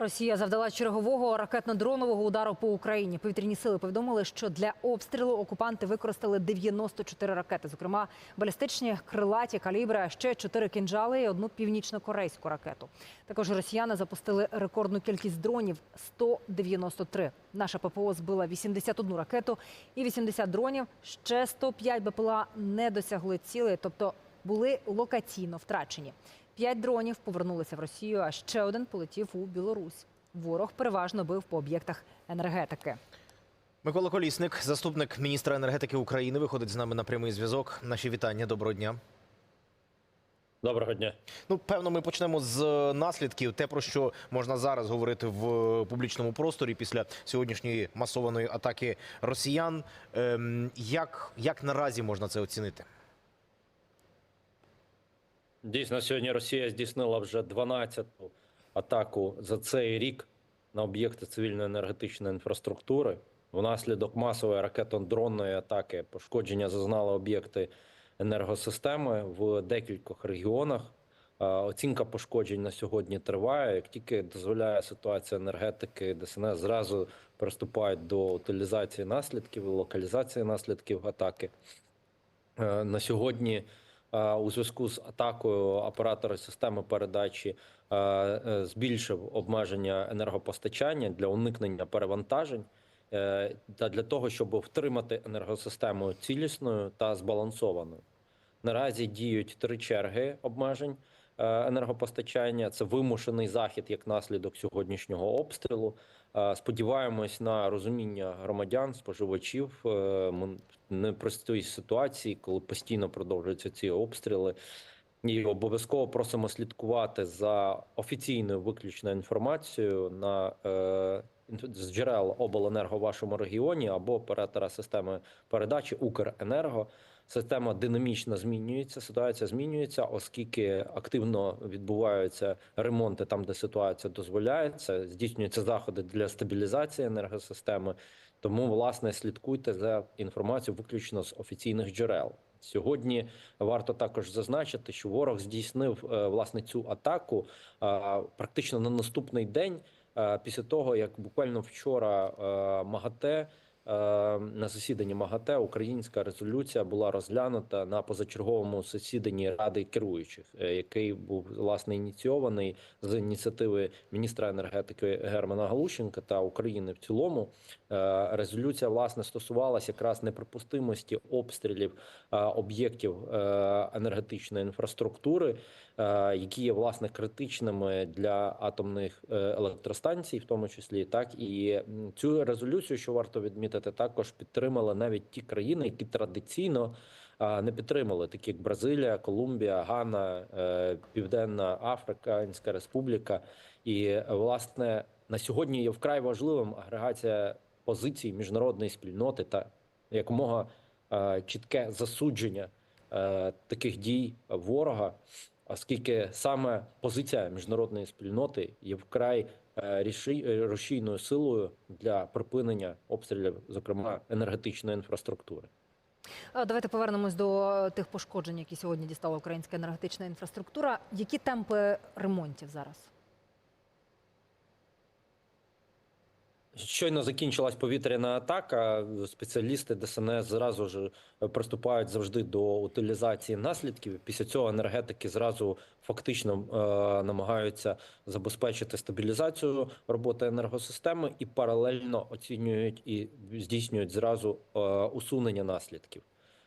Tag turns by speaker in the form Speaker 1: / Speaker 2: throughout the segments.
Speaker 1: Росія завдала чергового ракетно-дронового удару по Україні. Повітряні сили повідомили, що для обстрілу окупанти використали 94 ракети, зокрема балістичні крилаті калібри, а ще 4 кінжали і одну північно-корейську ракету. Також росіяни запустили рекордну кількість дронів 193. Наша ППО збила 81 ракету і 80 дронів. Ще 105 БПЛА не досягли цілей, тобто були локаційно втрачені. П'ять дронів повернулися в Росію, а ще один полетів у Білорусь. Ворог переважно бив по об'єктах енергетики.
Speaker 2: Микола Колісник, заступник міністра енергетики України, виходить з нами на прямий зв'язок. Наші вітання. Доброго дня.
Speaker 3: Доброго дня.
Speaker 2: Ну, певно, ми почнемо з наслідків. Те, про що можна зараз говорити в публічному просторі після сьогоднішньої масованої атаки росіян. Ем, як, як наразі можна це оцінити?
Speaker 3: Дійсно, сьогодні Росія здійснила вже 12-ту атаку за цей рік на об'єкти цивільної енергетичної інфраструктури. Внаслідок масової ракетно-дронної атаки пошкодження зазнали об'єкти енергосистеми в декількох регіонах. Оцінка пошкоджень на сьогодні триває. Як тільки дозволяє ситуація енергетики, ДСНС зразу приступають до утилізації наслідків, локалізації наслідків атаки. Е, На сьогодні у зв'язку з атакою оператори системи передачі е, е, збільшив обмеження енергопостачання для уникнення перевантажень е, та для того, щоб втримати енергосистему цілісною та збалансованою. Наразі діють три черги обмежень е, енергопостачання. Це вимушений захід як наслідок сьогоднішнього обстрілу. Е, Сподіваємось на розуміння громадян, споживачів. Е, Ми непростій ситуації, коли постійно продовжуються ці обстріли. І обов'язково просимо слідкувати за офіційною виключною інформацією на е, з джерел обленерго в вашому регіоні або оператора системи передачі Укренерго. Система динамічно змінюється, ситуація змінюється, оскільки активно відбуваються ремонти там, де ситуація дозволяється, здійснюються заходи для стабілізації енергосистеми. Тому, власне, слідкуйте за інформацією виключно з офіційних джерел. Сьогодні варто також зазначити, що ворог здійснив е, власне цю атаку е, практично на наступний день, е, після того як буквально вчора МАГАТЕ на засіданні МАГАТЕ українська резолюція була розглянута на позачерговому засіданні ради керуючих, е, який був власне ініційований з ініціативи міністра енергетики Германа Галущенка та України в цілому. Е, Резолюція власне стосувалася якраз неприпустимості обстрілів е, об'єктів е, енергетичної інфраструктури, е, які є власне критичними для атомних е, електростанцій, в тому числі так і цю резолюцію, що варто відмітити, також підтримали навіть ті країни, які традиційно. Не підтримали, такі як Бразилія, Колумбія, Гана, е, Південна Африканська Республіка. І власне на сьогодні є вкрай важливим агрегація позицій міжнародної спільноти та якомога чітке засудження е, таких дій ворога, оскільки саме позиція міжнародної спільноти є вкрай рушійною силою для припинення обстрілів, зокрема енергетичної інфраструктури.
Speaker 1: Давайте повернемось до тих пошкоджень, які сьогодні дістала українська енергетична інфраструктура. Які темпи ремонтів зараз?
Speaker 3: Щойно закінчилась повітряна атака. Спеціалісти ДСНС зразу ж приступають завжди до утилізації наслідків. Після цього енергетики зразу фактично е, намагаються забезпечити стабілізацію роботи енергосистеми і паралельно оцінюють і здійснюють зразу е, усунення наслідків.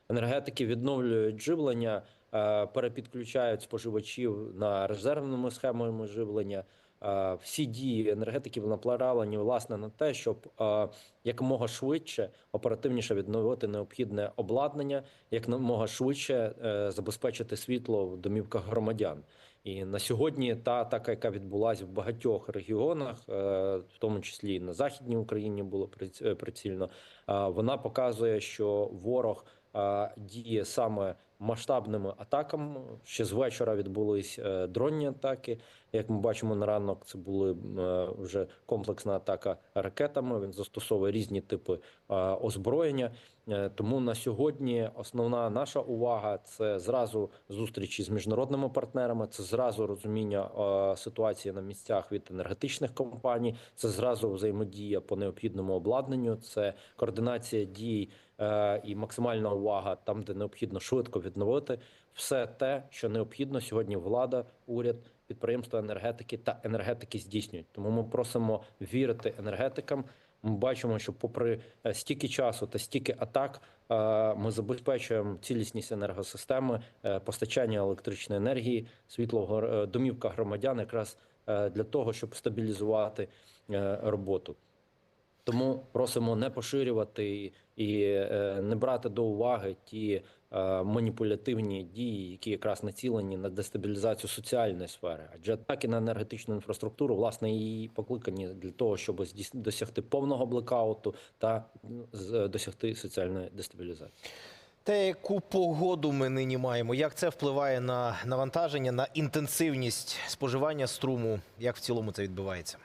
Speaker 3: Енергетики відновлюють живлення, е, перепідключають споживачів на резервному схемами живлення. Е, Всі дії енергетиків направлені власне на те, щоб е, якомога швидше, оперативніше відновити необхідне обладнання, якомога швидше е, забезпечити світло в домівках громадян. І на сьогодні та атака, яка відбулася в багатьох регіонах, в тому числі і на західній Україні було приц- прицільно, вона показує, що ворог діє саме масштабними атаками. Ще з вечора відбулись е, дронні атаки. Як ми бачимо на ранок, це були е, вже комплексна атака ракетами. Він застосовує різні типи е, озброєння. Тому на сьогодні основна наша увага це зразу зустрічі з міжнародними партнерами, це зразу розуміння ситуації на місцях від енергетичних компаній, це зразу взаємодія по необхідному обладнанню, це координація дій і максимальна увага там, де необхідно швидко відновити все те, що необхідно сьогодні. Влада, уряд, підприємства енергетики та енергетики здійснюють. Тому ми просимо вірити енергетикам. Ми бачимо, що попри е, стільки часу та стільки атак, е, ми забезпечуємо цілісність енергосистеми, е, постачання електричної енергії, світло домівках громадян, якраз для того, щоб стабілізувати роботу. Тому просимо не поширювати і е, не брати до уваги ті е, маніпулятивні дії, які якраз націлені на дестабілізацію соціальної сфери. Адже атаки на енергетичну інфраструктуру власне і покликані для того, щоб досягти повного блекауту та з- досягти соціальної дестабілізації.
Speaker 2: Те, яку погоду ми нині маємо, як це впливає на навантаження, на інтенсивність споживання струму, як в цілому це відбувається?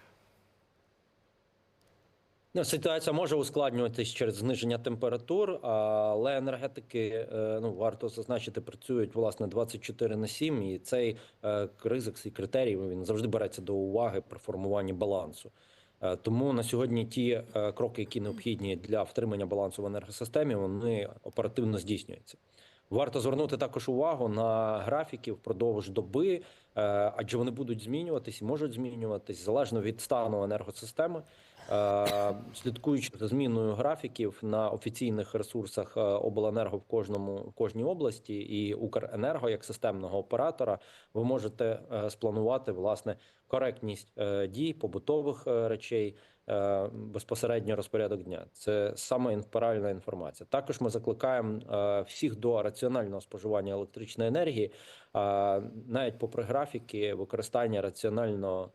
Speaker 3: Ну, ситуація може ускладнюватись через зниження температур, але енергетики, е, ну варто зазначити, працюють власне 24 на 7, і цей е, ризик, цей критерій він завжди береться до уваги при формуванні балансу. Е, Тому на сьогодні ті кроки, які необхідні для втримання балансу в енергосистемі, вони оперативно здійснюються. Варто звернути також увагу на графіки впродовж доби, адже вони будуть змінюватись можуть змінюватись залежно від стану енергосистеми. Слідкуючи за зміною графіків на офіційних ресурсах е, обленерго в кожному в кожній області і Укренерго як системного оператора, ви можете е, спланувати власне коректність е, дій побутових речей. Безпосередньо розпорядок дня це саме правильна інформація. Також ми закликаємо всіх до раціонального споживання електричної енергії, навіть попри графіки використання раціонально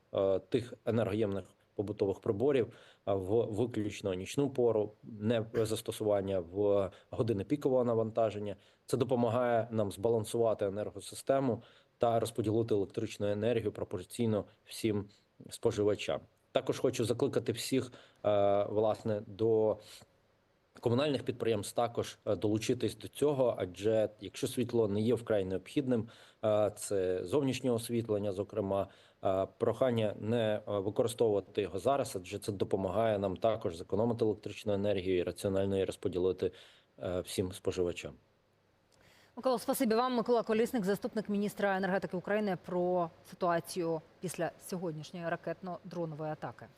Speaker 3: тих енергоємних побутових приборів в виключно нічну пору, не застосування в години пікового навантаження. Це допомагає нам збалансувати енергосистему та розподілити електричну енергію пропорційно всім споживачам. Також хочу закликати всіх е, власне до комунальних підприємств також е, долучитись до цього, адже якщо світло не є вкрай необхідним, е, це зовнішнє освітлення, зокрема, прохання не е, використовувати його зараз, адже це допомагає нам також зекономити електричну енергію і раціонально її розподілити е, всім споживачам.
Speaker 1: Микола, спасибі вам. Микола Колісник, заступник міністра енергетики України, про ситуацію після сьогоднішньої ракетно-дронової атаки.